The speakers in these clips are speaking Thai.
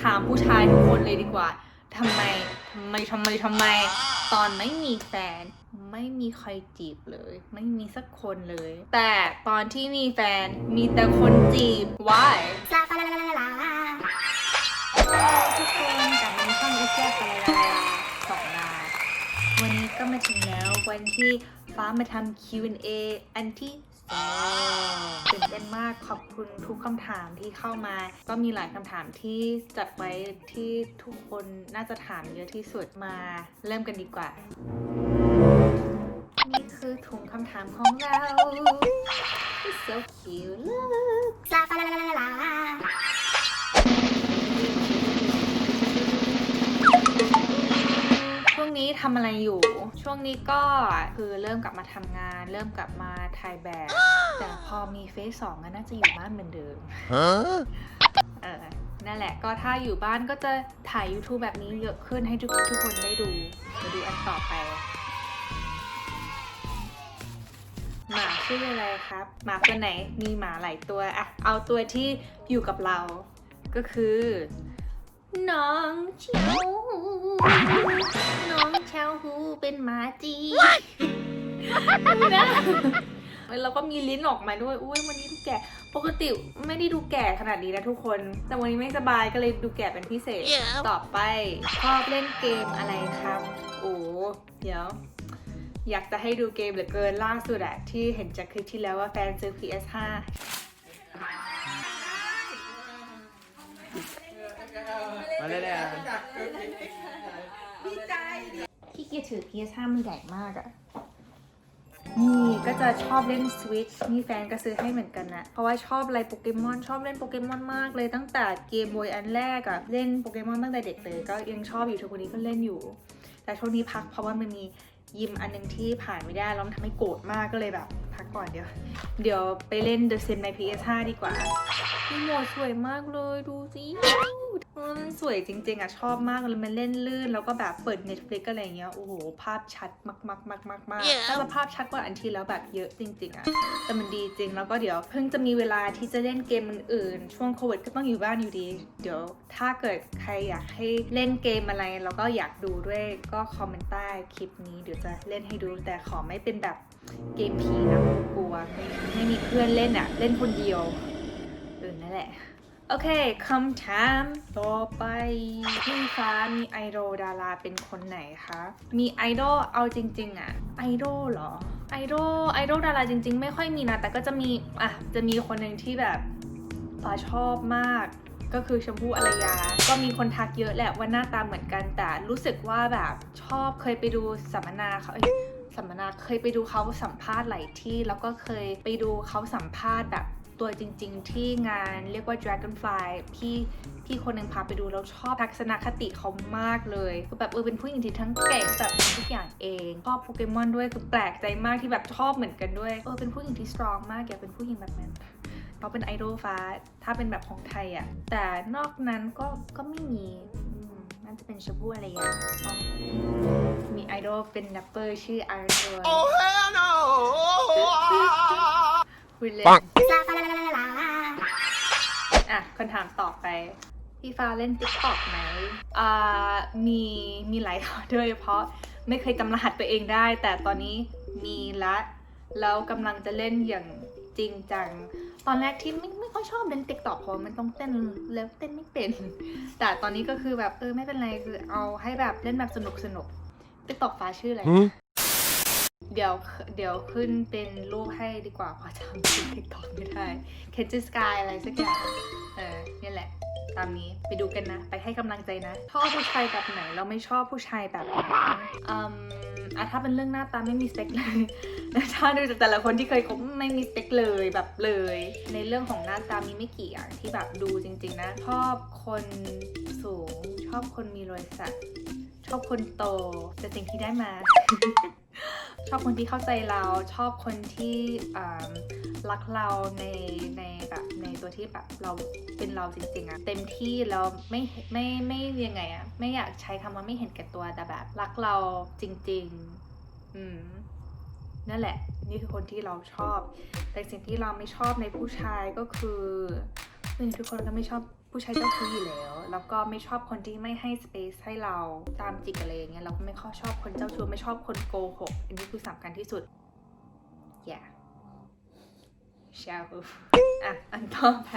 ถามผู้ชายทุกคนเลยดีกว่าทำไมทำไมทำไมทำไม ตอนไม่มีแฟน ไม่มีใครจีบเลย ไม่มีสักคนเลย แต่ตอนที่มีแฟนมีแต่คนจีบ why ทุกคนกลับมาในช่องอีแซ่บอะไรสองดาววันนี้ก็มาถึงแล้ววันที่ฟ้ามาทำ Q&A อันที่ ตื่นเต้นมากขอบคุณทุกคำถามที่เข้ามา ก็มีหลายคำถามที่จัดไว้ที่ทุกคนน่าจะถามเยอะที่สุดมาเริ่มกันดีกว่า นี่คือถุงคำถามของเรา It's so cute look ช่ วงนี้ทำอะไรอยู่ ช่วงนี้ก็คือเริ่มกลับมาทำงาน เริ่มกลับมาถ่ายแบบ แต่พอมีเฟสสองก็น่าจะอยู่บ้านเหมือนเดิม Huh? เออนั่นแหละก็ถ้าอยู่บ้านก็จะถ่าย YouTube แบบนี้เยอะขึ้นให้ทุกทุกคนได้ดูมาดูอันต่อไปหมาชื่ออะไรครับ หมาตัวไหนมีหมาหลายตัวอะเอาตัวที่อยู่กับเรา ก็คือ น้องเชียว เป็นหมาจีนะแล้วก็มีลิ้นออกมาด้วย อุ้ยวันนี้ดูแก่ ปกติไม่ได้ดูแก่ขนาดนี้นะทุกคน แต่วันนี้ไม่สบายก็เลยดูแก่เป็นพิเศษ Yeah. ต่อไปชอบเล่นเกมอะไรครับ โอ้เดี๋ยว อยากจะให้ดูเกมเหลือเกินล่าสุดอะที่เห็นจากคลิปที่แล้วว่าแฟนซื้อ PS5 ยถือ PS5 มันใหญ่มากอะนี่ก็จะชอบเล่น Switch นี่แฟนก็ซื้อให้เหมือนกันนะ เพราะว่าชอบอะไรโปเกมอนชอบเล่นโปเกมอนมากเลยตั้งแต่เกมบอยอันแรกอะเล่นโปเกมอนตั้งแต่เด็กเลยก็ยังชอบอยู่ทุกวันนี้ก็เล่นอยู่ แต่ช่วงนี้พักเพราะว่ามันมียิมอันหนึงที่ผ่านไม่ได้แล้วมันทำให้โกรธมากก็เลยแบบ พักก่อนเดี๋ยว เดี๋ยวไปเล่น The Sim ใน PS5 ดีกว่าพี่โมดสวยมากเลยดูสิ สวยจริง ๆ อะ ชอบมากเลยมันเล่นลื่น แล้วก็แบบเปิด Netflix อะไรอย่างเงี้ย โอ้โห ภาพชัดมากมากมากมากมาก Yeah. แต่ว่าภาพชัดกว่าอันที่แล้วแบบเยอะจริง ๆ อะ แต่มันดีจริง แล้วก็เดี๋ยวเพิ่งจะมีเวลาที่จะเล่นเกมอื่น ๆ ช่วงโควิดก็ต้องอยู่บ้านอยู่ดี เดี๋ยวถ้าเกิดใครอยากให้เล่นเกมอะไร แล้วก็อยากดูด้วยก็คอมเมนต์ใต้คลิปนี้เดี๋ยวจะเล่นให้ดู แต่ขอไม่เป็นแบบเกมผีนะกลัวไม่ไม่มีเพื่อนเล่นอะเล่นคนเดียวเออนั่นแหละ โอเคคำถามต่อไป พี่ฟ้ามีไอดอลดาราเป็นคนไหนคะ มีไอดอลเอาจริง ๆอะไอดอลเหรอ ไอดอลไอดอลดาราจริง ๆ ไม่ค่อยมีนะ แต่ก็จะมีอะจะมีคนหนึ่งที่แบบฟ้าชอบมากก็คือชมพู่อารยา ก็มีคนทักเยอะแหละว่าหน้าตาเหมือนกัน แต่รู้สึกว่าแบบชอบเคยไปดูสัมมนาเขาสัมมนาเคยไปดูเขาสัมภาษณ์หลายที่ แล้วก็เคยไปดูเขาสัมภาษณ์แบบ ตัวจริง ๆ ที่งานเรียกว่า Dragonfly พี่พี่คนหนึ่งพาไปดูแล้วชอบทัศนคติเขามากเลยคือแบบเออเป็นผู้หญิงที่ทั้งเก่งแบบทุกอย่างเองชอบโปเกมอนด้วยคือแปลกใจมากที่แบบชอบเหมือนกันด้วยเออเป็นผู้หญิงที่สตรองมากอยากเป็นผู้หญิงแบบนั้นเขาเป็นไอดอลฟ้า ถ้าเป็นแบบของไทยอะ่ะ แต่นอกนั้นก็ก็ไม่มีน่าจะเป็นชมพู่อะไรอย่างมีไอดอลเป็นแรปเปอร์ชื่อไอรอน Oh hell no! คุยเล่นปังอะคำถามต่อไป พี่ฟ้าเล่น t ิ k t o k ไหมอ่ามีมีหลายข้อโดยเฉพาะไม่เคยจำรหัสตัวเองได้ แต่ตอนนี้มีละแล้วกำลังจะเล่นอย่างจริงจัง ตอนแรกที่ไม่ไม่ค่อยชอบเล่น t ิ k t o k เพราะมันต้องเต้นแล้วเต้นไม่เป็น แต่ตอนนี้ก็คือแบบเออไม่เป็นไรคือเอาให้แบบเล่นแบบสนุกสนุก t ิ k t o k ฟ้าชื่ออะไร Hmm? เดี๋ยวเดี๋ยวขึ้นเป็นรูปให้ดีกว่าเพราะจำชื่อ TikTok ไม่ได้ k e n j i Sky อะไรสักอย่างเออนี่แหละ ตามนี้ไปดูกันนะ ไปให้กำลังใจนะชอบผู้ชายแบบไหน เราไม่ชอบผู้ชายแบบไหนอืมอะถ้าเป็นเรื่องหน้าตาไม่มีสเปคเลยถ้าดูจากแต่ละคนที่เคยคบไม่มีสเปคเลยแบบเลย ในเรื่องของหน้าตามีไม่กี่อย่างที่แบบดูจริง ๆ นะ ชอบคนสูง ชอบคนมีรอยสัก ชอบคนโตแต่สิ่งที่ได้มา ชอบคนที่เข้าใจเราชอบคนที่รักเราในในแบบในตัวที่แบบเราเป็นเราจริงๆอะเต็มที่แล้วไม่ไม่ไม่ยังไงอะไม่อยากใช้คำว่าไม่เห็นแก่ตัวแต่แบบ รักเราจริง ๆ อืมนั่นแหละ นี่คือคนที่เราชอบ แต่สิ่งที่เราไม่ชอบในผู้ชายก็คือผู้หญิงทุกคนก็ไม่ชอบ ผู้ชายเจ้าชู้อยู่แล้ว แล้วก็ไม่ชอบคนที่ไม่ให้ space ให้เราตามจิกอะไรเงี้ยเราก็ไม่ค่อยชอบคนเจ้าชู้ไม่ชอบคนโกหกอันนี้คือสำคัญที่สุด yeah ชาบูอะ อันต่อไป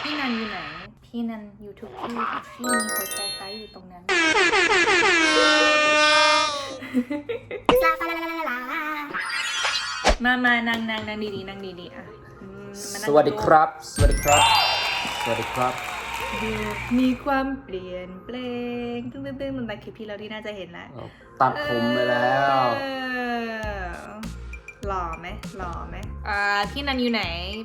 พี่นันอยู่ไหน พี่นันอยู่ทุกที่ที่มีหัวใจไฟอยู่ตรงนั้น มามานั่งนั่งนั่งดีๆนั่งดีๆอะ สวัสดีครับ สวัสดีครับ สวัสดีครับ ดูมีความเปลี่ยนแปลงตึ้งตึ้งตึ้งมันแต่คลิปที่เราที่น่าจะเห็นแล้วตัดผมไปแล้วเออหล่อไหมหล่อไหมอ่าพี่นันอยู่ไหน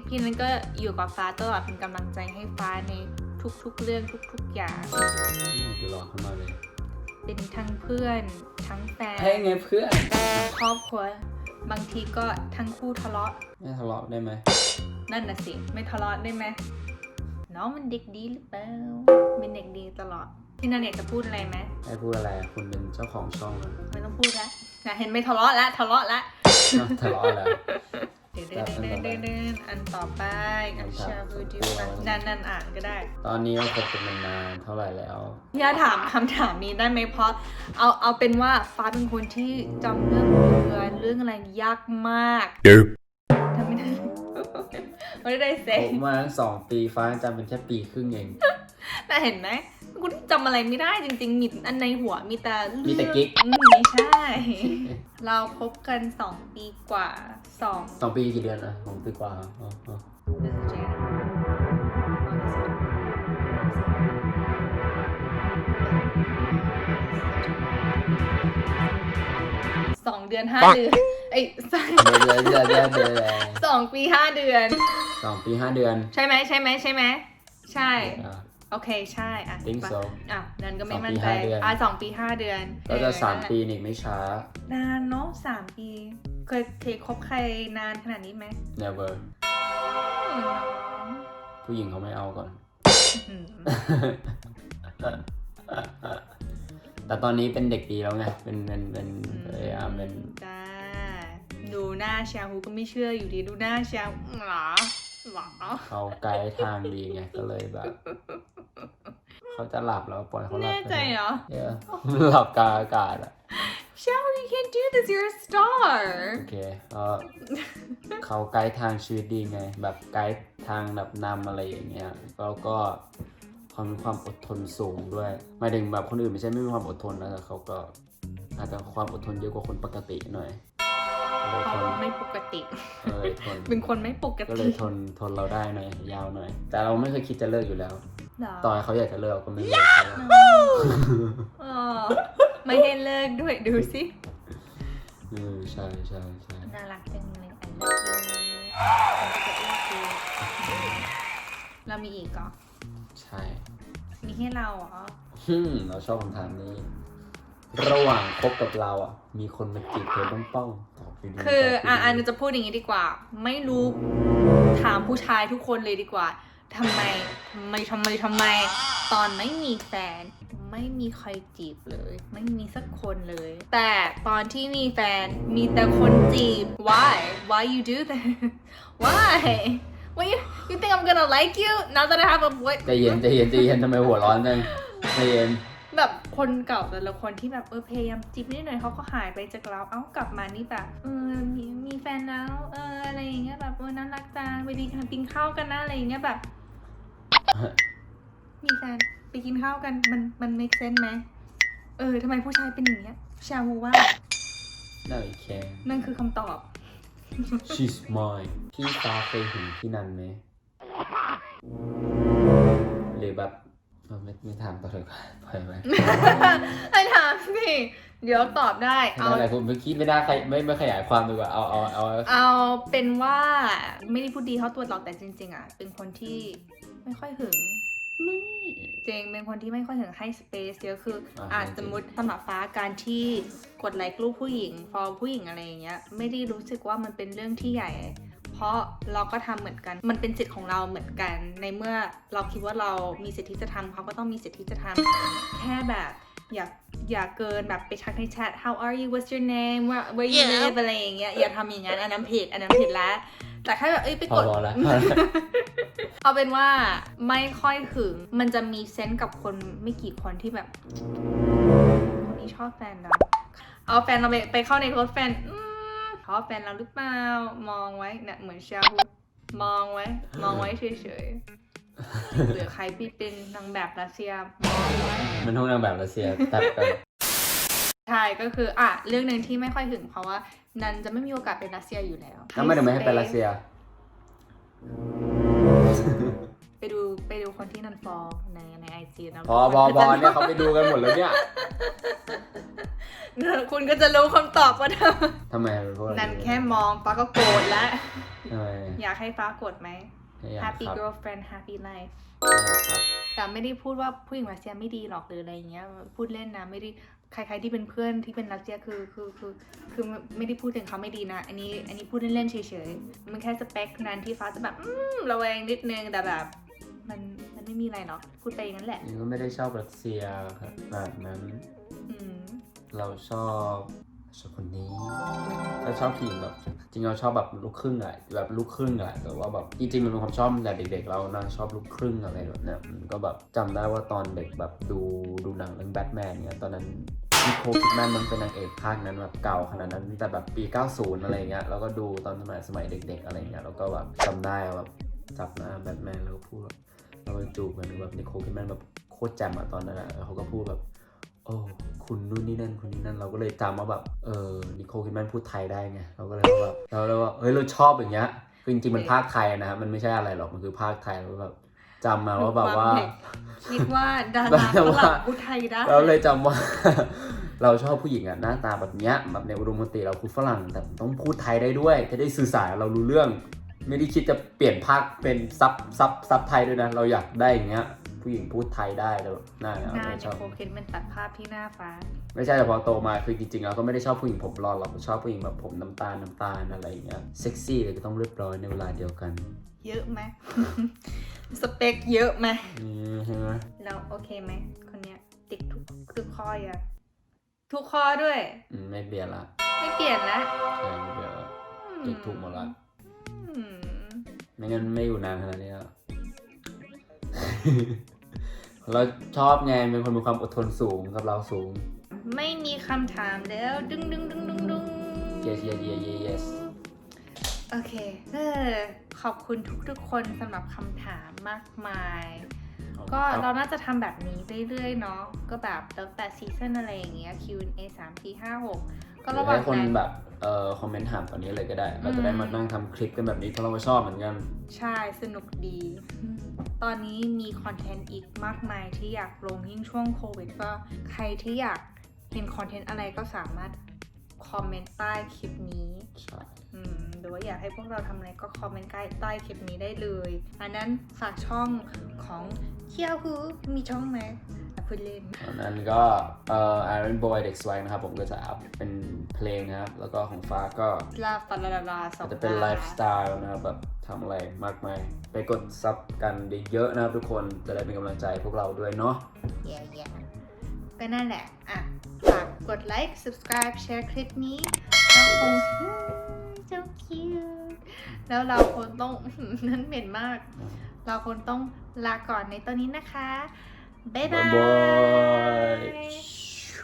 พี่นันก็อยู่กับฟ้าตลอดเป็นกำลังใจให้ฟ้าในทุกๆเรื่องทุกๆอย่างดูรอเข้ามาเลย เป็นทั้งเพื่อนทั้งแฟนเฮ้ยไงเพื่อนครอบครัวบางทีก็ทั้งคู่ทะเลาะ ไม่ทะเลาะได้ไหมนั่นน่ะสิ ไม่ทะเลาะได้ไหม น้องมันเด็กดีหรือเปล่าเป็นเด็กดีตลอดพี่นันอยากจะพูดอะไรไหมให้พูดอะไรคุณเป็นเจ้าของช่องนะไม่ต้องพูดแล้วนะเห็นไม่ทะเลาะแล้วทะเลาะแล้วทะเลาะแล้วเดินเดินเดินเดินเดินอันต่อไปอันชาบูดิวนะนั่นนั่นอ่านก็ได้ ตอนนี้เราคบกันมานานเท่าไหร่แล้ว อย่าถามคำถามนี้ได้ไหมเพราะเอาเอาเป็นว่าฟ้าเป็นคนที่จำเรื่องเดือนเรื่องอะไรยากมากทำไม่ได้ ไม่ได้เซ็คบมาตั้งสองปีฟ้าจำเป็นแค่ปีครึ่งเองแต่เห็นไหมกูจำอะไรไม่ได้จริงๆ มีอันในหัวมีแต่เรื่องมีแต่กิ๊กอืมไม่ใช่ เราคบกันสองปีกว่าสองสองปีกี่เดือนนะสองปีกว่าอ๋ออ๋อพฤศจิกายนสองเดือนห้าเดือน ไอ้ยเดือนเดือนเดือนเดือนเดือนสองปีห้าเดือน สองปีห้าเดือนใช่ไหมใช่ไหมใช่ไหมใช่ อะโอเคใช่อะ Think so อะนั่นก็ไม่สองปีมั่นใจห้าเดือน อะสองปีห้าเดือนก็จะเออสามปีนี่ไม่ช้า นานเนาะสามปี เคยเคยคบใครนานขนาดนี้ไหม never อืมผู้หญิงเขาไม่เอาก่อน อืมแต่ตอนนี้เป็นเด็กดีแล้วไง เป็นเป็นเป็นพยายามเป็นจ้าดูห น้าชาฮูก็ไม่เชื่ออยู่ดีดูหน้าชาฮูหรอหรอเขาไกด์ทางดีไงก็เลยแบบเขาจะหลับแล้วปล่อยเขาหลับแน่ใจเหรอเออหลับกลางอากาศอะชาฮู you can't do this you're a star โอเคก็เขาไกด์ทางชีวิตดีไง แบบไกด์ทางแบบนำอะไรอย่างเงี้ย แล้วก็เขามีความอดทนสูงด้วยหมายถึงแบบคนอื่นไม่ใช่ไม่มีความอดทนนะแต่เขาก็อาจจะความอดทนเยอะกว่าคนปกติหน่อยก็ เลยเขาทนไม่ปกติ ก็เลยทนเป็นคนไม่ปกก็ติเลยทนทนเราได้หน่อยยาวหน่อย แต่เราไม่เคยคิดจะเลิกอยู่แล้ว เหรอต่อให้เขาอยากจะเลิกเราก็ไม่เลิกเขาแล้วอ๋อไม่ให้เลิกด้วยดูสิ เออใช่ใช่ใช่น่ารักจังเลย I love you เรามีอีกเหรอใช่มีให้เราเหรอ ฮึมเราชอบคำถามนี้ ระหว่างคบกับเราอะ มีคนมาจีบเธอบ้างเป้าตอบไปดีคือตบไปอะดีอันจะพูดอย่างนี้ดีกว่า ไม่รู้ถามผู้ชายทุกคนเลยดีกว่าทำไมทำไมทำไมทำไม ตอนไม่มีแฟน ไม่มีใครจีบเลย ไม่มีสักคนเลย แต่ตอนที่มีแฟนมีแต่คนจีบ why why you do that why why you you think I'm gonna like you now that I have a boy ใจเย็นใจเย็นใจเย็นทำไมหัวร้อนจังใจเย็น แบบคนเก่าแต่ละคนที่แบบเออพยายามจีบนิดหน่อยเขาก็หายไปจากเราเอ้ากลับมานี่แบบเออมีมีแฟนแล้วเอออะไรอย่างเงี้ยแบบเออน่ารักจังไปดีกันกินข้าวกันนะอะไรอย่างเงี้ยแบบ มีแฟนไปกินข้าวกันมันมัน make sense ไหมเออทำไมผู้ชายเป็นอย่างเงี้ยชาวูว่าน่าอีกแค่นั่นคือคำตอบ she's mine พี่ฟ้าเคยเห็นพี่นันไหมหรือแบบเออ ไม่ไม่ถามต่อเลยปล่อยไปไอ้ถามสิเดี๋ยวตอบได้ไม่เอาได้อะไรคุณเมื่อกี้ไม่ได้ใครไม่ไม่ขยายความดีกว่าเอาเอาเอาเอาเป็นว่าไม่ได้พูดดีเขาตัวหรอกแต่จริง ๆ อะ เป็นคนที่ไม่ค่อยหึงเจงเป็นคนที่ไม่ค่อยถึงให้สเปซเยอะคืออาอาจสมมติสำหรับฟ้าการที่กดไลค์รูปผู้หญิง ฟอลผู้หญิงอะไรอย่างเงี้ย ไม่ได้รู้สึกว่ามันเป็นเรื่องที่ใหญ่ เพราะเราก็ทำเหมือนกัน มันเป็นสิทธิ์ของเราเหมือนกัน ในเมื่อเราคิดว่าเรามีสิทธิ์ที่จะทำเขาก็ต้องมีสิทธิ์ที่จะทำแค่แบบอย่าอย่าเกินแบบไปทักในแชท how are you what's your name where where you live อะไรอย่างเงี้ยอย่าทำอย่างนั้นอันนั้นผิดอันนั้นผิดแล้ว แต่แค่แบบเอ้ยไปพอกดพอแล้วเอาเป็นว่าไม่ค่อยหึง มันจะมีเซนส์กับคนไม่กี่คนที่แบบ คนนี้ชอบแฟนเราเอาแฟนเราไปไปเข้าในโค้ดแฟนอื มเขาแฟนเราหรือเปล่า มองไว้เนี่ยเหมือนชาฮูมองไว้ มองไว้เฉยๆหรือใครที่เป็นนางแบบรัสเซียมองไว้ มันห้องนางแบบรัสเซียตัดกันใช่ก็คืออะเรื่องหนึ่งที่ไม่ค่อยหึงเพราะว่านันจะไม่มีโอกาสไปรัสเซียอยู่แล้ว แล้วไม่ได้ไม่ให้ไปรัสเซีย ไปดูไปดูคนที่นันฟอลในในไอจีนะพอพอพอเนี่ยเขาไปดูกันหมดแล้วเนี่ยคุณก็จะรู้คำตอบว่าเธอทำไมเป็นพวกนันแค่มองฟ้าก็โกรธแล้วทำไมอยากให้ฟ้าโกรธไหมไม่อยาก Happy ครับ girlfriend Happy life ครับแต่ไม่ได้พูดว่าผู้หญิงรัสเซียไม่ดีหรอกหรืออะไรเงี้ย พูดเล่นนะไม่ได้ใครๆที่เป็นเพื่อนที่เป็นรัสเซียคือคือคือคือไม่ได้พูดถึงเขาไม่ดีนะ อันนี้อันนี้พูดเล่นๆเฉยๆมันแค่สเปคนั้นที่ฟ้าจะแบบ อืมระแวงนิดนึงแต่แบบ มันมันไม่มีอะไรหรอกพูดไปอย่างนั้นแหละนี่ก็ไม่ได้ชอบรัสเซียครับแบบนั้น อืมเราชอบชอบคนนี้เราชอบผู้หญิงแบบจริงเราชอบแบบลูกครึ่งอะแบบลูกครึ่งอะแต่ว่าแบบจริงๆมันเป็นความชอบตั้งแต่เด็ก ๆ เรานะชอบลูกครึ่งอะไรแบบเนี้ยมันก็แบบจำได้ว่าตอนเด็กแบบดูดูหนังเรื่องแบทแมนเนี่ยตอนนั้นนิโคลคิดแมนมันเป็นนางเอกภาคนั้นแบบเก่าขนาดนั้นแต่แบบปี 90 อะไรเงี้ยแล้วก็ดูตอนสมัยสมัยเด็ก ๆ อะไรเงี้ยแล้วก็แบบจำได้ว่าแบบจับหน้าแบทแมนแล้วก็พูดแบบ เราไปจูบกันแบบนิโคลคิดแมนแบบโคตรแจ่มอะตอนนั้นอะแล้วเขาก็พูดแบบ โอ้คุณนู่นนี่นั่นคุณนี่นั่นเราก็เลยจำว่าแบบเออนิโคลคิดแมนพูดไทยได้ไงเราก็เลยว่าแบบเราเลยว่าเฮ้ยเราชอบอย่างเงี้ยคือจริงๆมันภาคไทยอะนะฮะมันไม่ใช่อะไรหรอกมันคือภาคไทยแล้วแบบจำมาว่าแบบว่า คิดว่าดาราฝรั่งพูดไทยได้เราเลยจำว่า เราชอบผู้หญิงอะหน้าตาแบบเนี้ยแบบในอุดมคติเราคือฝรั่งแต่ต้องพูดไทยได้ด้วยจะได้สื่อสารกับเรารู้เรื่อง ไม่ได้คิดจะเปลี่ยนภาคเป็นซับซับซับไทยด้วยนะ เราอยากได้อย่างเงี้ย ผู้หญิงพูดไทยได้แล้วแบบหน้าเนี้ยหน้าเราเนี่ชยอบโคเคนมันตัดภาพที่หน้าฟ้า ไม่ใช่แต่พอโตมาคือจริงๆเราก็ไม่ได้ชอบผู้หญิงผมรอนหรอกชอบผู้หญิงแบบผมน้ำตาลน้ำตาลอะไรอย่างเงี้ยเซ็กซี่เลยก็ต้องเรียบร้อยในเวลาเดียวกัน เยอะไหมสเปคเยอะไหมนี่ใช่ไหมแล้วโอเคไหมคนเนี้ยติดทุกทุกข้อยังทุกข้อด้วยอืมไม่เปลี่ยนละไม่เปลี่ยนนะใช่ไม่เปลี่ยนละติดถูกหมดละอืม ไม่งั้นไม่อยู่นานขนาดนี้แล้ว เราชอบไงเป็นคนมีความอดทนสูงกับเราสูง ไม่มีคำถามแล้ว ดึงดึงดึงดึงดึง yes yes yes yes yes โอเคเออขอบคุณทุกๆคนสำหรับคำถามมากมาย ก็เราน่าจะทำแบบนี้เรื่อยๆเนาะก็แบบตั้งแต่ซีซันอะไรอย่างเงี้ย Q&A 3 4 5 6 ก็หรืระอหว่างให้คนนั้นแบบเอ่อคอมเมนต์ถามตอนนี้เลยก็ได้ เราจะได้มานั่งทำคลิปกันแบบนี้เพราะเราก็ชอบเหมือนกัน ใช่สนุกดี ตอนนี้มีคอนเทนต์อีกมากมายที่อยากลงยิ่งช่วงโควิดก็ใครที่อยากเห็นคอนเทนต์อะไรก็สามารถคอมเมนต์ใต้คลิปนี้ใช่อืมหรือว่าอยากให้พวกเราทำอะไรก็คอมเมนต์ใต้ใต้คลิปนี้ได้เลย อันนั้นฝากช่องของเคียวฮูมีช่องไหมอะ พูดเล่นตอนนั้นก็เอ่อ Iron Boy เด็กสวยนะครับ ผมก็จะอัพเป็นเพลงนะครับ แล้วก็ของฟ้าก็ลาฟาลาลาลาสองจะเป็นไลฟ์สไตล์นะครับแบบทำอะไรมากมายไปกดซับกันเยอะๆนะครับทุกคนจะได้เป็นกำลังใจพวกเราด้วยเนาะแย่แย่ก็นั่นแหละ อะ ฝากกดไลค์ subscribe แชร์คลิปนี้เราคง so cute แล้วเราคงต้อง นั้นเหม็นมาก เราคงต้องลาก่อนในตอนนี้นะคะ 拜拜。